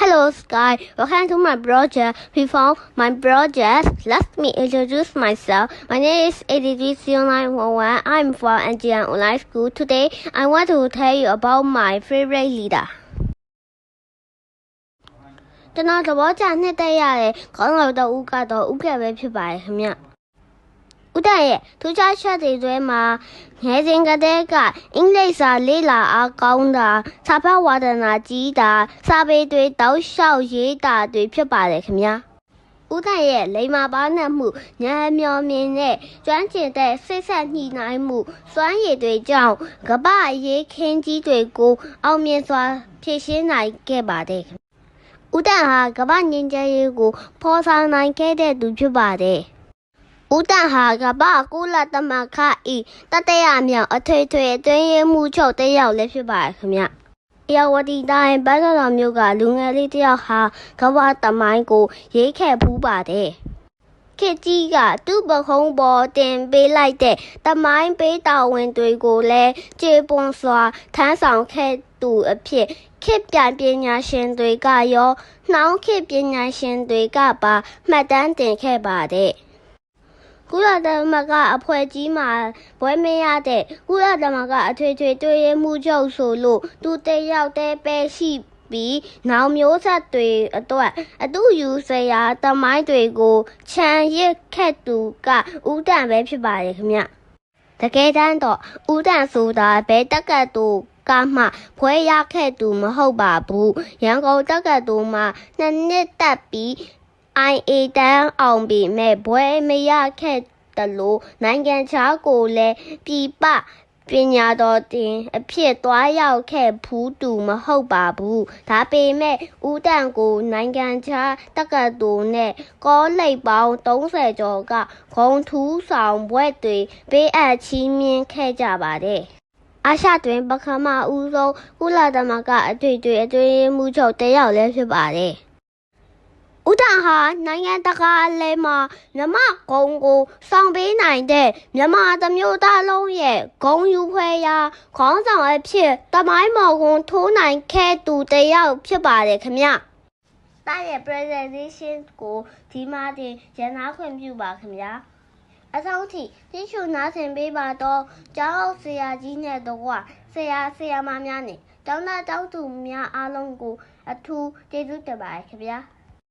Hello, Sky. Welcome to my project. Before my project, let me introduce myself. My name is 830911. I'm from NGN Online School. Today, I want to tell you about my favorite leader. ကျွန်တော်သဘောကျနှစ်သက်ရတဲ့ခေါင်းဆောင်တော်ဦးကတော့ဦးကဲပဲဖြစ်ပါတယ်ခင်ဗျ။ ဦးတန်ရဲ့ထူးခြားချက်တွေတွဲမှာငယ်စဉ်ကတည်းကအင်္ဂလိပ်စာလေးလာအားကောင်းတာစာဖတ်ဝါဒနာကြီးတာစာပေတွေတောက်လျှောက်ရေးတာတွေဖြစ်ပါတယ်ခင်ဗျာ။ဦးတန်ရဲ့လိမ္မာပါနဲ့မှုဉာဏ်မျောမြင်တဲ့ကျွမ်းကျင်တဲ့စိတ်ဆက်ညှိနှိုင်းမှုစွမ်းရည်တွေကြောင့်ကမ္ဘာရေးခင်းကြီးတွေကိုအောင်မြင်စွာဖြည့်ရှင်းနိုင်ခဲ့ပါတယ်ခင်ဗျ။ဦးတန်ဟာကမ္ဘာငင်းကြရေးကိုဖော်ဆောင်နိုင်ခဲ့တဲ့သူဖြစ်ပါတယ်။ ဦးတန်ဟာကမ္ဘာကုလသမဂ္ဂဤတတရမြောက်အထွေထွေအတွင်းရေးမှုချုပ်တစ်ယောက်လည်းဖြစ်ပါတယ်ခင်ဗျ။အယဝတီတိုင်းဘန်းတော်မြို့ကလူငယ်လေးတစ်ယောက်ဟာကမ္ဘာတမိုင်းကိုရေးခဲ့ဖူးပါတယ်။ခေတ်ကြီးကသူ့ပခုံးပေါ်တင်ပေးလိုက်တဲ့တမိုင်းပေးတော်ဝင်တွေကိုလည်းကျေပွန်စွာထမ်းဆောင်ခဲ့သူအဖြစ်ခေတ်ပြန်ပညာရှင်တွေကရောနှောင်းခေတ်ပညာရှင်တွေကပါမှတ်တမ်းတင်ခဲ့ပါတယ်။ ကုလသမဂ္ဂအဖွဲ့ကြီးမှာဘွဲမရတဲ့ကုလသမဂ္ဂအထွေထွေတွေ့ရမှုချုပ်ဆိုလို့သူတယောက်တည်းပဲရှိပြီးနောင်မျိုးဆက်တွေအတွက်အတူယူစရာတမိုင်းတွေကိုခြံရစ်ခဲ့သူကဦးတန်ပဲဖြစ်ပါတယ်ခင်ဗျ။တကယ်တမ်းတော့ဦးတန်ဆိုတာဘယ်တက္ကသိုလ်ကမှဖွဲရခဲ့သူမဟုတ်ပါဘူးရန်ကုန်တက္ကသိုလ်မှာနှစ်နှစ်တက်ပြီး IA တန်းအောင်ပြီမဲ့ဘွဲမရခဲ့တလို့နိုင်ငံခြားကိုလည်းပြည်ပပညာတော်တင်အဖြစ်သွားရောက်ခဲ့ဖူးသူမဟုတ်ပါဘူးဒါပေမဲ့ဦးတန်ကိုနိုင်ငံခြားတက္ကသိုလ်နဲ့ကောလိပ်ပေါင်း30ကျော်ကဂုံထူးဆောင်ဘွဲ့တွေပေးအပ်ချီးမြှင့်ခဲ့ကြပါတယ်အာရှတွင်ပခမဦးဆုံးကုလသမဂ္ဂအတွေ့အကြုံအတွင်းရေးမှုချုပ်တယောက်လည်းဖြစ်ပါတယ် ဦးတန်ဟာနိုင်ငံတကာလဲမှာမြမဂုံကိုစောင့်ပေးနိုင်တဲ့မြမတစ်မျိုးသားလုံးရဲ့ဂုံယူခွဲရာခေါင်းဆောင်အဖြစ်တမိုင်းမော်ကွန်ထိုးနိုင်ခဲ့သူတယောက်ဖြစ်ပါတယ်ခင်ဗျ။တာရဲ့ presentation ကိုဒီမှာတင်ရန်နာခွင့်ပြုပါခင်ဗျာ။အဆုံးထိတိကျနားဆင်ပေးပါတော့ကျောင်းဆရာကြီးနဲ့တော့ဆရာဆရာမများနဲ့ကျောင်းသားကျောင်းသူများအားလုံးကိုအထူးကျေးဇူးတင်ပါတယ်ခင်ဗျာ။